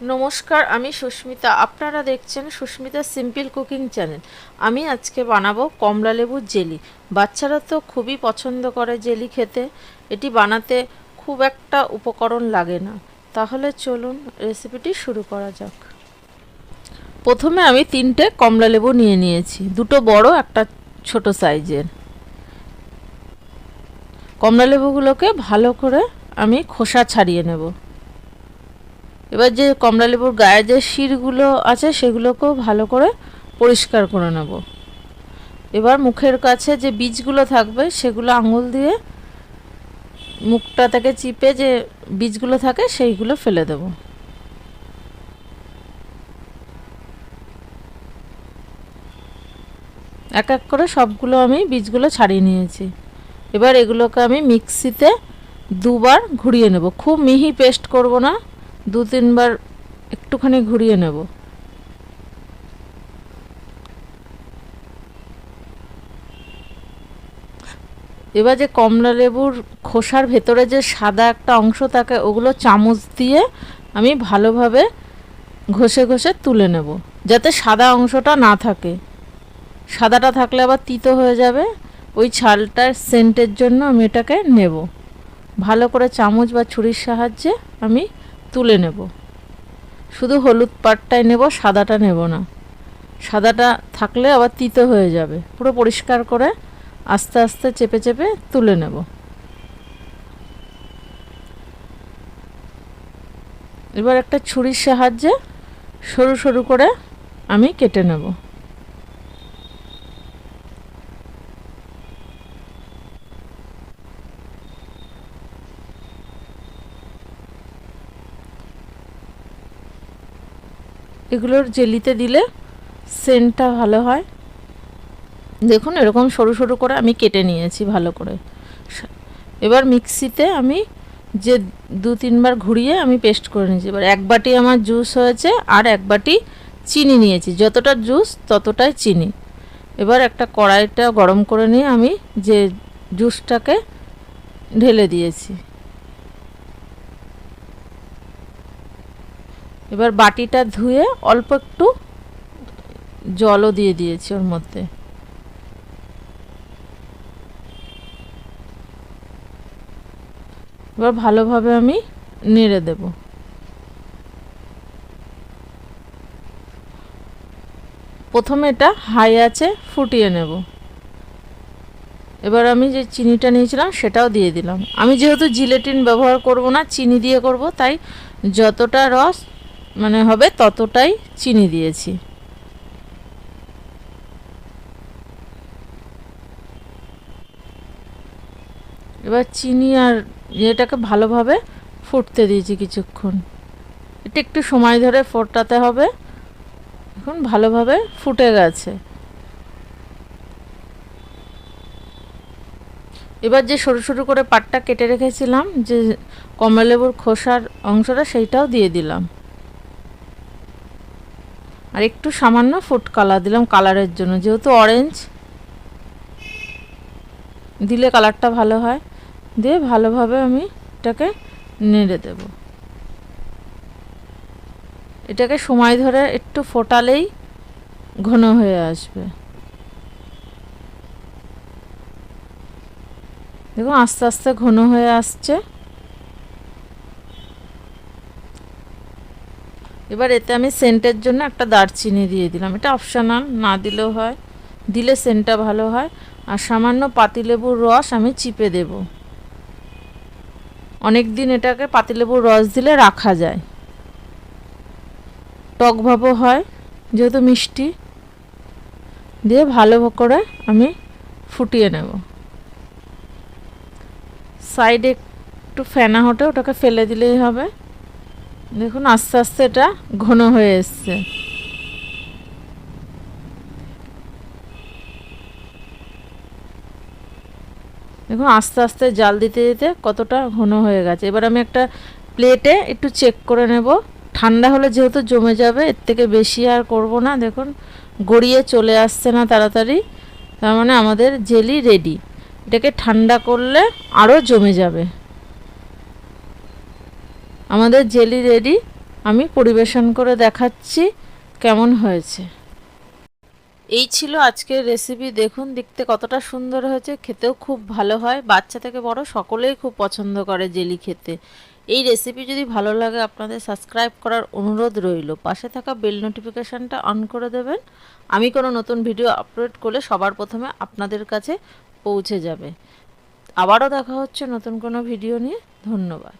নমস্কার, আমি সুস্মিতা। আপনারা দেখছেন সুস্মিতা সিম্পল কুকিং চ্যানেল। আমি আজকে বানাবো কমলা লেবুর জেলি। বাচ্চারা তো খুবই পছন্দ করে জেলি খেতে। এটি বানাতে খুব একটা উপকরণ লাগে না। তাহলে চলুন রেসিপিটি শুরু করা যাক। প্রথমে আমি তিনটে কমলা লেবু নিয়ে নিয়েছি। দুটো বড়, একটা ছোট সাইজের। কমলা লেবুগুলোকে ভালো করে আমি খোসা ছাড়িয়ে নেব। এবার যে কমলা লেবুর গায়ে যে শিরগুলো আছে সেগুলোকেও ভালো করে পরিষ্কার করে নেব। এবার মুখের কাছে যে বীজগুলো থাকবে সেগুলো আঙুল দিয়ে মুখটা থেকে চিপে যে বীজগুলো থাকে সেইগুলো ফেলে দেব। এক এক করে সবগুলো আমি বীজগুলো ছাড়িয়ে নিয়েছি। এবার এগুলোকে আমি মিক্সিতে দুবার ঘুরিয়ে নেব। খুব মিহি পেস্ট করব না। দু তিনবার একটুখানি ঘুরিয়ে নেব। এবার যে কমলা লেবুর খোসার ভেতরে যে সাদা একটা অংশ থাকে, ওগুলো চামচ দিয়ে আমি ভালোভাবে ঘষে ঘষে তুলে নেব, যাতে সাদা অংশটা না থাকে। সাদাটা থাকলে আবার তিতো হয়ে যাবে। ওই ছালটার সেন্টের জন্য আমি এটাকে নেব। ভালো করে চামচ বা ছুরির সাহায্যে আমি তুলে নেব। শুধু হলুদ পাটটাই নেব, সাদাটা নেব না। সাদাটা থাকলে আবার তিতো হয়ে যাবে। পুরো পরিষ্কার করে আস্তে আস্তে চেপে চেপে তুলে নেব। এবার একটা ছুরির সাহায্যে সরু সরু করে আমি কেটে নেব। এগুলোর জেলিতে দিলে সেন্টটা ভালো হয়। দেখুন, এরকম সরু সরু করে আমি কেটে নিয়েছি ভালো করে। এবার মিক্সিতে আমি যে দু তিনবার ঘুরিয়ে আমি পেস্ট করে নিয়েছি। এবার এক বাটি আমার জুস হয়েছে আর এক বাটি চিনি নিয়েছি। যতটা জুস, ততটাই চিনি। এবার একটা কড়াইটা গরম করে নিয়ে আমি যে জুসটাকে ঢেলে দিয়েছি। এবার বাটিটা ধুয়ে অল্প একটু জলও দিয়ে দিয়েছি ওর মধ্যে। এবার ভালোভাবে আমি নেড়ে দেব। প্রথমে এটা হাই আছে ফুটিয়ে নেব। এবার আমি যে চিনিটা নিয়েছিলাম সেটাও দিয়ে দিলাম। আমি যেহেতু জিলেটিন ব্যবহার করব না, চিনি দিয়ে করব, তাই যতটা রস মানে হবে ততটাই চিনি দিয়েছি। এবার চিনি আর ইয়েটাকে ভালোভাবে ফুটতে দিয়েছি কিছুক্ষণ। এটা একটু সময় ধরে ফোটাতে হবে। এখন ভালোভাবে ফুটে গেছে। এবার যে সরু সরু করে পাটটা কেটে রেখেছিলাম, যে কমলালেবুর খোসার অংশটা সেইটাও দিয়ে দিলাম। আর একটু সামান্য ফুড কালার দিলাম কালারের জন্য, যেহেতু অরেঞ্জ দিলে কালারটা ভালো হয়, দিয়ে ভালোভাবে আমি এটাকে নেড়ে দেব। এটাকে সময় ধরে একটু ফোটালেই ঘন হয়ে আসবে। দেখুন আস্তে আস্তে ঘন হয়ে আসছে। এবার এতে আমি সেন্টের জন্য একটা দারচিনি দিয়ে দিলাম। এটা অপশানাল, না দিলেও হয়। দিলে সেন্টটা ভালো হয়। আর সামান্য পাতিলেবুর রস আমি চিপে দেব। অনেক দিন এটাকে পাতিলেবুর রস দিলে রাখা যায়। টক ভাবও হয়, যেহেতু মিষ্টি। দিয়ে ভালো করে আমি ফুটিয়ে নেব। সাইডে একটু ফেনা হটে ওটাকে ফেলে দিলেই হবে। দেখুন, আস্তে আস্তে এটা ঘন হয়ে এসছে। দেখুন, আস্তে আস্তে জাল দিতে দিতে কতটা ঘন হয়ে গেছে। এবার আমি একটা প্লেটে একটু চেক করে নেব। ঠান্ডা হলে যেহেতু জমে যাবে, এর থেকে বেশি আর করব না। দেখুন, গড়িয়ে চলে আসছে না তাড়াতাড়ি। তার মানে আমাদের জেলি রেডি এটাকে ঠান্ডা করলে আরও জমে যাবে। আমাদের জেলি রেডি, আমি পরিবেশন করে দেখাচ্ছি কেমন হয়েছে। এই ছিল আজকের রেসিপি দেখুন দেখতে কতটা সুন্দর হয়েছে, খেতেও খুব ভালো হয়, বাচ্চা থেকে বড় সকলেই খুব পছন্দ করে জেলি খেতে। এই রেসিপি যদি ভালো লাগে আপনাদের সাবস্ক্রাইব করার অনুরোধ রইল, পাশে থাকা বেল নোটিফিকেশানটা অন করে দেবেন, আমি কোনো নতুন ভিডিও আপলোড করলে সবার প্রথমে আপনাদের কাছে পৌঁছে যাবে। আবারও দেখা হচ্ছে নতুন কোনো ভিডিও নিয়ে, ধন্যবাদ।